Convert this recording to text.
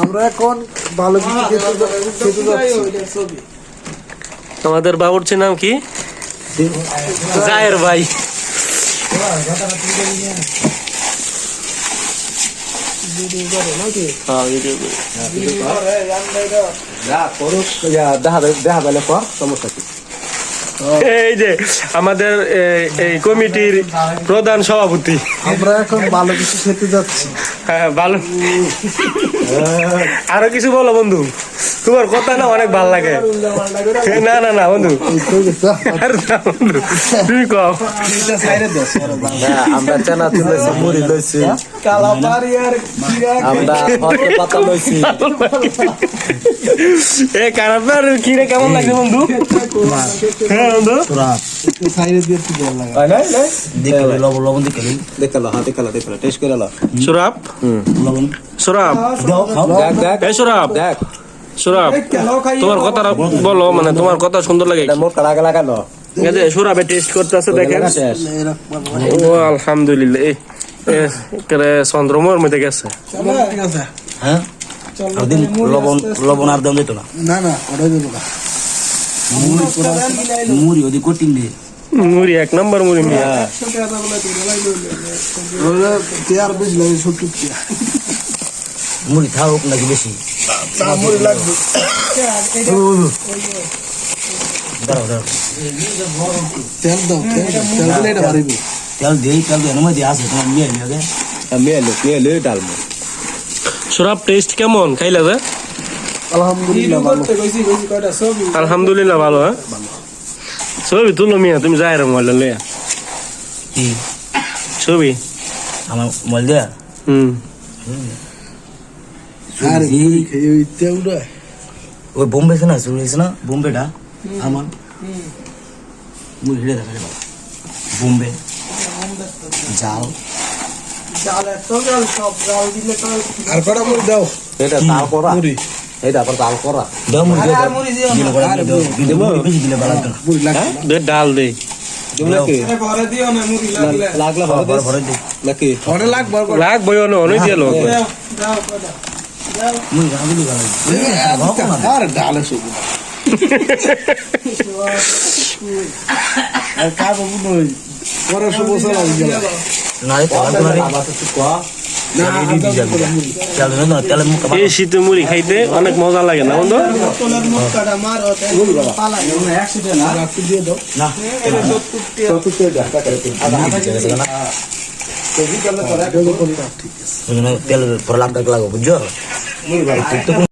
আমরা এখন ভালো কিছু খেতে যাচ্ছি। আমাদের বাবুর্চির নাম কি? জায়ের ভাই। হ্যাঁ, দেখা দেখা কর সমস্যা কি? এই যে আমাদের এই কমিটির প্রধান সভাপতি। আমরা এখন ভালো কিছু খেতে যাচ্ছি। হ্যাঁ ভালো। আরও কিছু বলো বন্ধু। তোমার কথা না অনেক ভালো লাগে। না না না বন্ধু। বন্ধু, আমরা চানা লইছি মুড়ি লইছি। আমরা হতে পাতা লইছি। এ কারাপার কি রে কেমন লাগে বন্ধু? হ্যাঁ বন্ধু। সাইডে দিয়ে একটু জল লাগা নাই নাই দেখলে লবণ লবণ দেখলে দেখলে হ্যাঁ দেখলে দেখলে টেস্ট করে লো সুরাব? লবণ সুরাব? দেখ দেখ। এই সুরাব? দেখ। সুরাব তোমার কথাটা বলো মানে তোমার কথা সুন্দর লাগে। সুরাবে টেস্ট করতেছে দেখেন। ও আলহামদুলিল্লাহ। এই চন্দ্রমোর মধ্যে গেছে। হ্যাঁ? লবণ লবণ আর দাম দিত না? না না ওটাই দেবো না। মুড়ি ওদি কটিং দিয়ে মুড়ি এক নম্বর মুড়ি মিয়া। তেয়ার বেশি লাগে সত্তর মুড়ি থাকুক নাকি বেশি? চামড়ি লাগবে দাঁড়াও দাঁড়াও তেল দাও তেল তেল এটা বাড়িব তেল দিয়ে তেল দিয়ে আছে তোমার নিয়ে নিয়ে গে মেয়ে লোক মেয়ে লোক ডালমো সুরাব টেস্ট কেমন? খাইলা যে? আলহামদুলিল্লাহ ভালো আলহামদুলিল্লাহ ভালো হ্যাঁ ছবি তুলো মিয়া তুমি যাই রে মোবাইল লইয়া। ছবি? আমার মোবাইল দেয়া? হুম। ওই বোম্বে না শুরু হয়েছে না বোম্বেটা আমার মুড়ি হিড়ে দেখা যাবে বোম্বে জাল আর কটা মুড়ি দাও এটা তাল করা এটা আবার তাল করা দাও মুড়ি দিলে করে দিলে দাও বেশি দিলে ভালো লাগতো না মুড়ি লাগবে না। দে ডাল দে লাগলে ভরে নাকি লাগবে অনেক দিয়ে লোক দিলে ভালো লাগতো আর ডালে শুধু আর কয়া না এই শীতে মুড়ি খাইতে অনেক মজা লাগে না, বন্ধু? তেল পরে লাখ টাকা লাগবে বুঝছ